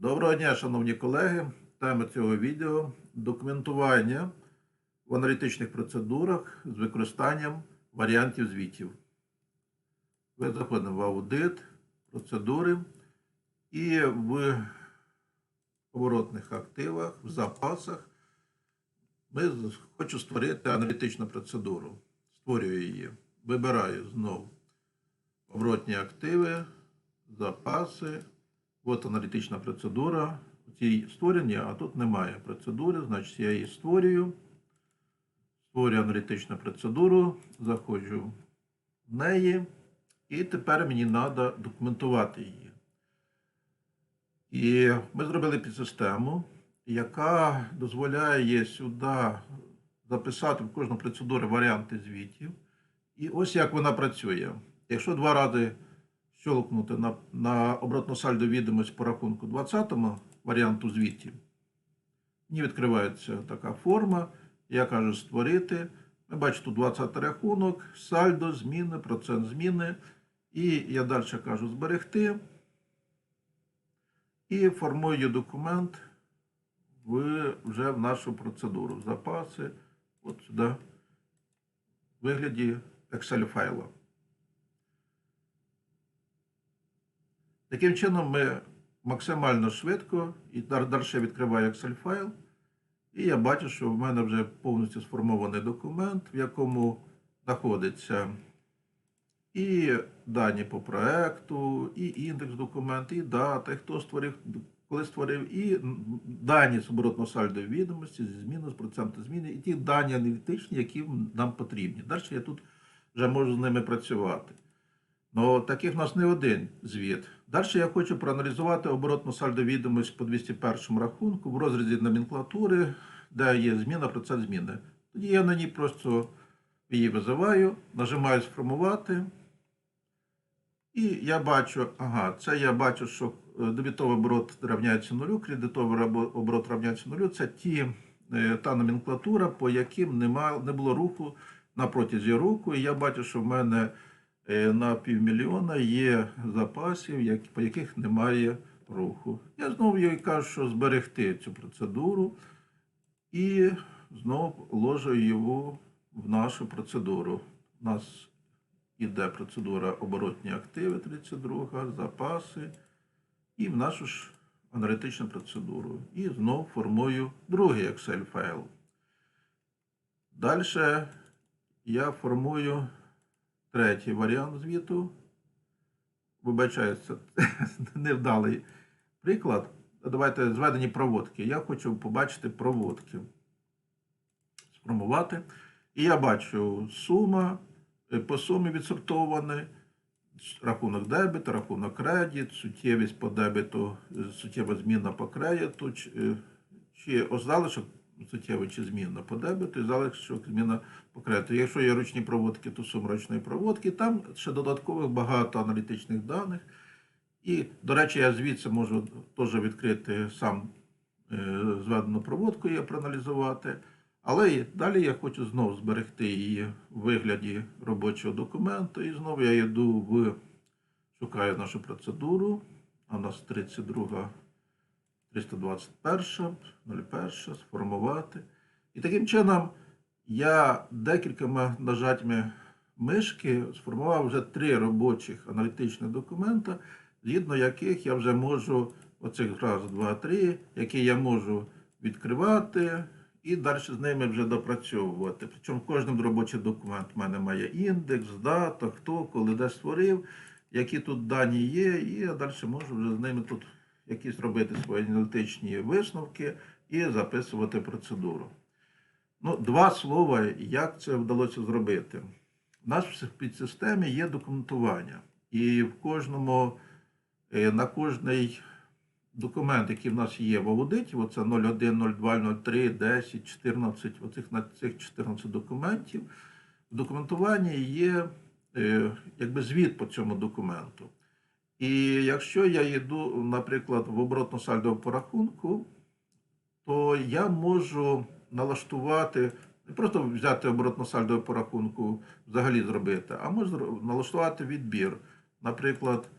Доброго дня, шановні колеги. Тема цього відео документування в аналітичних процедурах з використанням варіантів звітів. Ми заходимо в аудит, процедури і в поворотних активах, в запасах. Ми хочу створити аналітичну процедуру. Створюю її. Вибираю знову оборотні активи, запаси. От аналітична процедура. Ці створені, а тут немає процедури, значить я її створюю. Створюю аналітичну процедуру, заходжу в неї, і тепер мені треба документувати її. І ми зробили підсистему, яка дозволяє сюди записати в кожну процедуру варіанти звітів. І ось як вона працює. Якщо два рази щелкнути на, на обратну сальдо відомість по рахунку 20 варіанту звітів, мені відкривається така форма. Я кажу створити. Ми бачимо тут 20 рахунок, сальдо, зміни, процент зміни. І я далі кажу зберегти. І формую документ в, вже в нашу процедуру. Запаси. От сюди. В вигляді Excel файла. Таким чином, ми максимально швидко і далі відкриваю Excel файл. І я бачу, що в мене вже повністю сформований документ, в якому знаходиться і дані по проекту, і індекс документу, і дата, і хто створив, коли створив, і дані з оборотного сальдо відомості, зі зміни, з проценту зміни, і ті дані аналітичні, які нам потрібні. Далі я тут вже можу з ними працювати. Ну, таких в нас не один звіт. Далі я хочу проаналізувати оборотну сальдо відомість по 201 рахунку в розрізі номенклатури, де є зміна, процент зміни. Тоді я на ній просто її визиваю, нажимаю сформувати. І я бачу, ага, це я бачу, що е, дебітовий оборот рівняється нулю, кредитовий оборот рівняється нулю. Це ті, е, та номенклатура, по яким не було руху на протязі року. І я бачу, що в мене на півмільйона є запасів, по яких немає руху. Я знову їй кажу, що зберегти цю процедуру і знову ложу його в нашу процедуру. У нас іде процедура оборотні активи 32, запаси, і в нашу ж аналітичну процедуру. І знову формую другий Excel файл. Далі я формую третій варіант звіту. Вибачаюся, це невдалий приклад. Давайте зведені проводки. Я хочу побачити проводки. Сформувати. І я бачу сума, е, по сумі відсортовані, рахунок дебету, рахунок кредит, суттєвість по дебету, е, суттєва зміна по кредиту, чи, е, чи залишок суттєвий чи зміна по дебету, і залишок зміна по. Якщо є ручні проводки, то сума ручної проводки. Там ще додаткових багато аналітичних даних. І, до речі, я звідси можу теж відкрити сам е, зведену проводку і проаналізувати. Але далі я хочу знову зберегти її в вигляді робочого документу. І знову я йду в шукаю нашу процедуру. У нас 32, 321, 01, сформувати. І таким чином я декількома нажатьми мишки сформував вже три робочих аналітичних документа, згідно яких я вже можу оцих раз, два, три, які я можу відкривати і далі з ними вже допрацьовувати. Причому кожен робочий документ в мене має індекс, дата, хто, коли де створив, які тут дані є, і я далі можу вже з ними тут якісь робити свої аналітичні висновки і записувати процедуру. Ну, два слова, як це вдалося зробити. У нас в підсистемі є документування, і в кожному, е, на кожний документ, який в нас є в аудиті, оце 01, 02, 03, 10, 14, оцих на цих 14 документів, в документуванні є е, якби звіт по цьому документу. І якщо я йду, наприклад, в оборотно сальдову по рахунку, то я можу налаштувати, не просто взяти оборотно сальдову по рахунку, взагалі зробити, а можу налаштувати відбір. Наприклад,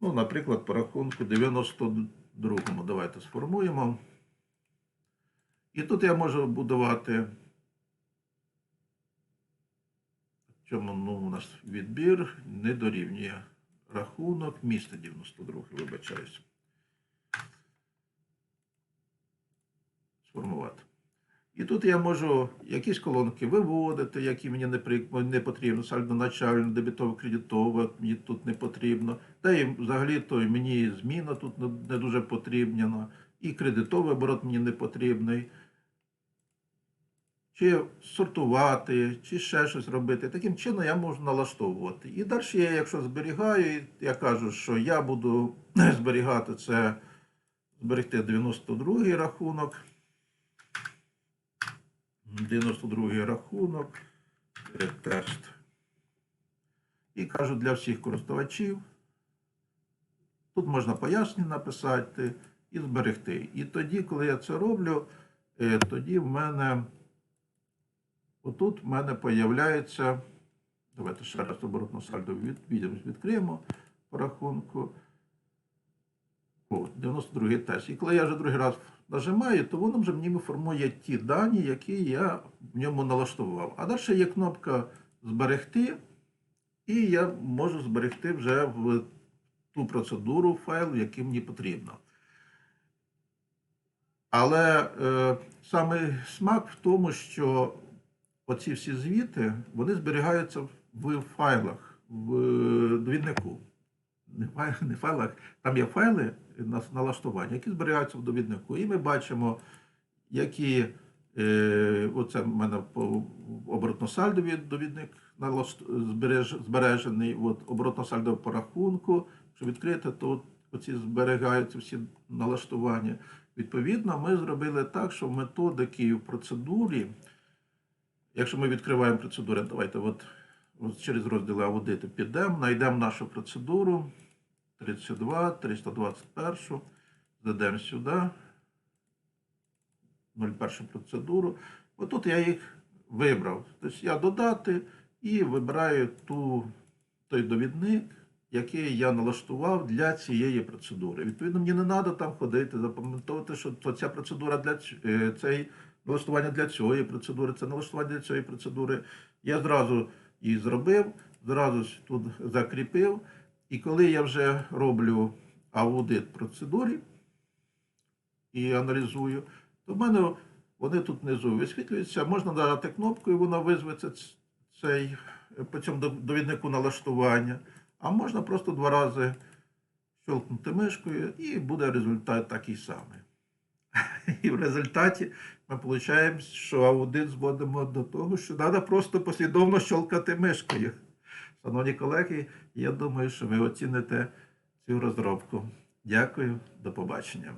ну, наприклад, по рахунку другому давайте сформуємо. І тут я можу будувати. Чому ну, у нас відбір не дорівнює рахунок міста 92, вибачаюсь. Сформувати. І тут я можу якісь колонки виводити, які мені не, потрібно, сальдо начальне, дебітово кредитове мені тут не потрібно. Та і взагалі то мені зміна тут не дуже потрібна, і кредитовий оборот мені не потрібний. Чи сортувати, чи ще щось робити. Таким чином я можу налаштовувати. І далі я, якщо зберігаю, я кажу, що я буду зберігати це, зберегти 92-й рахунок. 92-й рахунок, тест. І кажу для всіх користувачів. Тут можна пояснення написати і зберегти. І тоді, коли я це роблю, е, тоді в мене отут в мене появляється. Давайте ще раз оборотну сальдо від, відкриємо по рахунку. О, 92 тест. І коли я вже другий раз нажимаю, то воно вже мені формує ті дані, які я в ньому налаштував. А далі є кнопка Зберегти, і я можу зберегти вже в ту процедуру файл, який мені потрібно. Але е, саме смак в тому, що оці всі звіти вони зберігаються в файлах, в довіднику. Не файлах, там є файли налаштування, які зберігаються в довіднику. І ми бачимо, які е, оце в мене оборотно-сальдовий довідник налашт- збереж, збережений. От, оборотно-сальдовий по рахунку. Якщо відкрити, то оці зберігаються всі налаштування. Відповідно, ми зробили так, що методики в процедурі, якщо ми відкриваємо процедуру, давайте от, через розділи аудиту підемо, знайдемо нашу процедуру 32, 321, зайдемо сюди, 01 процедуру. Отут я їх вибрав. Тобто я додати і вибираю ту, той довідник, який я налаштував для цієї процедури. Відповідно, мені не треба там ходити, запам'ятовувати, що ця процедура для е, цей налаштування для цієї процедури, це налаштування для цієї процедури. Я зразу її зробив, зразу тут закріпив. І коли я вже роблю аудит процедурі і аналізую, то в мене вони тут внизу висвітлюються. Можна нажати кнопку, і вона визветься цей по цьому довіднику налаштування. А можна просто два рази щелкнути мишкою, і буде результат такий самий. І в результаті ми отримуємо, що аудит зводимо до того, що треба просто послідовно щелкати мишкою. Шановні колеги, я думаю, що ви оціните цю розробку. Дякую, до побачення.